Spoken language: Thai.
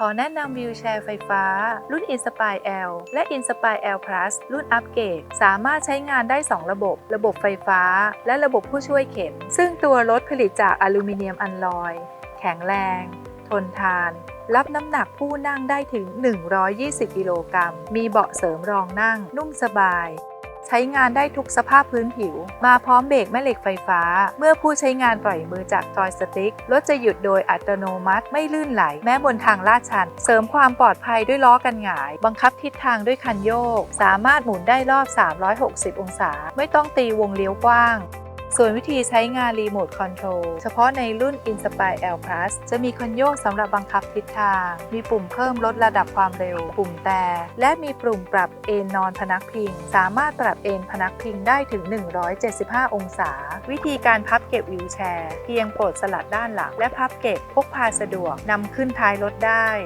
ขอแนะนำวิวแชร์ไฟฟ้า รุ่น Inspire L และ Inspire L Plus รุ่นอัปเกรดสามารถใช้งานได้ 2 ระบบ ระบบไฟฟ้า และระบบผู้ช่วยเข็น ซึ่งตัวรถผลิตจากอลูมิเนียมอัลลอย แข็งแรง ทนทาน รับน้ำหนักผู้นั่งได้ถึง 120 กิโลกรัม มีเบาะเสริมรองนั่ง นุ่มสบาย ใช้งานได้ทุกสภาพพื้นผิว มาพร้อมเบรกแม่เหล็กไฟฟ้า เมื่อผู้ใช้งานปล่อยมือจากจอยสติ๊กรถจะหยุดโดยอัตโนมัติ ไม่ลื่นไหล แม้บนทางลาดชัน เสริมความปลอดภัยด้วยล้อกันหงาย บังคับทิศทางด้วยคันโยก สามารถหมุนได้รอบ 360 องศา ไม่ต้องตีวงเลี้ยวกว้าง ส่วนวิธีใช้งานรีโมทคอนโทรลเฉพาะในรุ่น Inspire L Plus จะมีคันโยกสำหรับบังคับทิศทาง มีปุ่มเพิ่มลดระดับความเร็ว ปุ่มแต่และมีปุ่มปรับเอนนอนพนักพิง สามารถปรับเอนพนักพิงได้ถึง 175 องศา วิธีการพับเก็บวิวแชร์ เพียงปลดสลัดด้านหลังและพับเก็บพกพาสะดวกนำขึ้นท้ายรถได้